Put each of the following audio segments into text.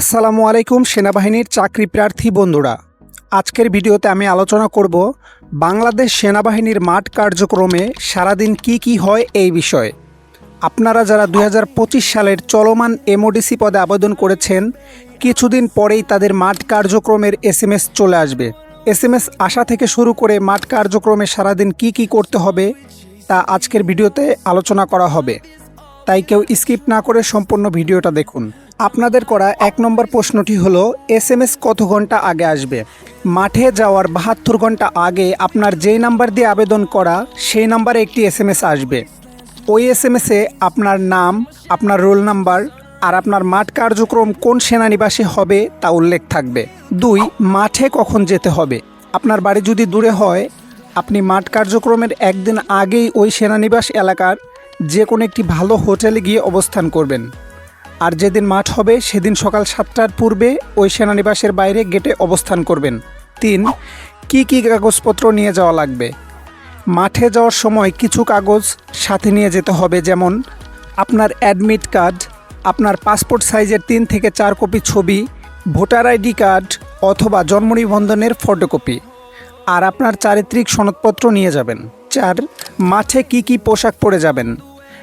আসসালামু আলাইকুম সেনাবাহিনীর চাকরি প্রার্থী বন্ধুরা। আজকের ভিডিওতে আমি আলোচনা করব বাংলাদেশ সেনাবাহিনীর মাঠ কার্যক্রমে সারাদিন কি কি হয় এই বিষয়ে। আপনারা যারা দু হাজার পঁচিশ সালের চলমান এমওডিসি পদে আবেদন করেছেন, কিছুদিন পরেই তাদের মাঠ কার্যক্রমের এসএমএস চলে আসবে। এসএমএস আসা থেকে শুরু করে মাঠ কার্যক্রমে সারাদিন কি কি করতে হবে, তা আজকের ভিডিওতে আলোচনা করা হবে। তাই কেউ স্কিপ না করে সম্পূর্ণ ভিডিওটা দেখুন। আপনাদের করা এক নম্বর প্রশ্নটি হলো এস এম এস কত ঘণ্টা আগে আসবে? মাঠে যাওয়ার বাহাত্তর ঘণ্টা আগে আপনার যেই নাম্বার দিয়ে আবেদন করা, সেই নাম্বারে একটি এস এম এস আসবে। ওই এস এম এসে আপনার নাম, আপনার রোল নাম্বার আর আপনার মাঠ কার্যক্রম কোন সেনানিবাসে হবে তা উল্লেখ থাকবে। দুই, মাঠে কখন যেতে হবে? আপনার বাড়ি যদি দূরে হয়, আপনি মাঠ কার্যক্রমের একদিন আগেই ওই সেনানিবাস এলাকার যে কোনো একটি ভালো হোটেলে গিয়ে অবস্থান করবেন। আর যেদিন মাঠ হবে, সেদিন সকাল সাতটার পূর্বে ওই সেনানিবাসের বাইরে গেটে অবস্থান করবেন। তিন, কি কি কাগজপত্র নিয়ে যাওয়া লাগবে? মাঠে যাওয়ার সময় কিছু কাগজ সাথে নিয়ে যেতে হবে, যেমন আপনার অ্যাডমিট কার্ড, আপনার পাসপোর্ট সাইজের তিন থেকে চার কপি ছবি, ভোটার আইডি কার্ড অথবা জন্ম নিবন্ধনের ফটোকপি। আর আপনার চারিত্রিক সনদপত্র নিয়ে যাবেন। চার, মাঠে কি কি পোশাক পরে যাবেন?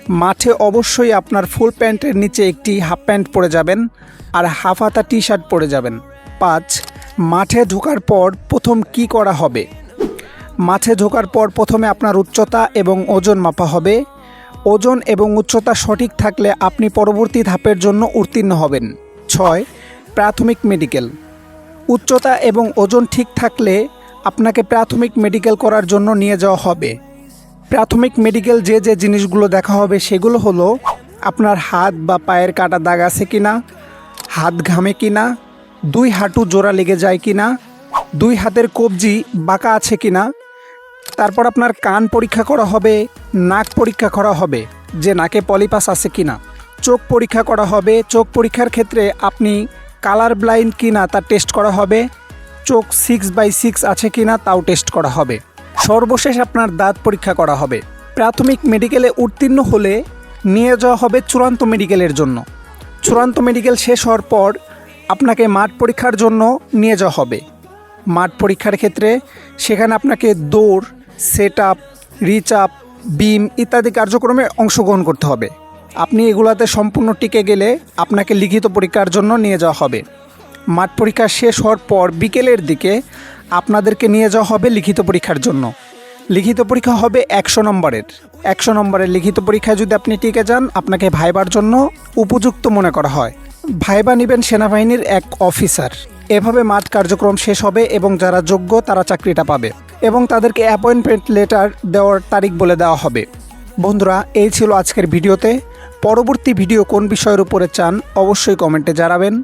মাঠে অবশ্যই আপনার ফুল প্যান্টের নিচে একটি হাফ প্যান্ট পরে যাবেন আর হাফ হাতা টি শার্ট পরে যাবেন। পাঁচ, মাঠে ঢোকার পর প্রথম কি করা হবে? মাঠে ঢোকার পর প্রথমে আপনার উচ্চতা এবং ওজন মাপা হবে। ওজন এবং উচ্চতা সঠিক থাকলে আপনি পরবর্তী ধাপের জন্য উত্তীর্ণ হবেন। ছয়, প্রাথমিক মেডিকেল। উচ্চতা এবং ওজন ঠিক থাকলে আপনাকে প্রাথমিক মেডিকেল করার জন্য নিয়ে যাওয়া হবে। প্রাথমিক মেডিকেল যে যে জিনিসগুলো দেখা হবে সেগুলো হলো আপনার হাত বা পায়ের কাটা দাগ আছে কি না হাত ঘামে কি না দুই হাঁটু জোড়া লেগে যায় কি না দুই হাতের কবজি বাঁকা আছে কি না তারপর আপনার কান পরীক্ষা করা হবে, নাক পরীক্ষা করা হবে, যে নাকে পলিপাস আছে কি না চোখ পরীক্ষা করা হবে, চোখ পরীক্ষার ক্ষেত্রে আপনি কালার ব্লাইন্ড কি না তা টেস্ট করা হবে, চোখ সিক্স বাই সিক্স আছে কি না তাও টেস্ট করা হবে। সর্বশেষ আপনার দাঁত পরীক্ষা করা হবে। প্রাথমিক মেডিকেলে উত্তীর্ণ হলে নিয়ে যাওয়া হবে চূড়ান্ত মেডিকেলের জন্য। চূড়ান্ত মেডিকেল শেষ হওয়ার পর আপনাকে মাঠ পরীক্ষার জন্য নিয়ে যাওয়া হবে। মাঠ পরীক্ষার ক্ষেত্রে সেখানে আপনাকে দৌড় set up reach up beam ইত্যাদি কার্যক্রমে অংশগ্রহণ করতে হবে। আপনি এগুলাতে সম্পূর্ণ টিকে গেলে আপনাকে লিখিত পরীক্ষার জন্য নিয়ে যাওয়া হবে। মাঠ পরীক্ষা শেষ হওয়ার পর বিকেলের দিকে আপনাদেরকে নিয়ে যাওয়া হবে লিখিত পরীক্ষার জন্য। লিখিত পরীক্ষা হবে একশো নম্বরের। একশো নম্বরের লিখিত পরীক্ষায় যদি আপনি টিকে যান, আপনাকে ভাইবার জন্য উপযুক্ত মনে করা হয়। ভাইবা নেবেন সেনাবাহিনীর এক অফিসার। এভাবে মাঠ কার্যক্রম শেষ হবে এবং যারা যোগ্য, তারা চাকরিটা পাবে এবং তাদেরকে অ্যাপয়েন্টমেন্ট লেটার দেওয়ার তারিখ বলে দেওয়া হবে। বন্ধুরা, এই ছিল আজকের ভিডিওতে। পরবর্তী ভিডিও কোন বিষয়ের উপরে চান, অবশ্যই কমেন্টে জানাবেন।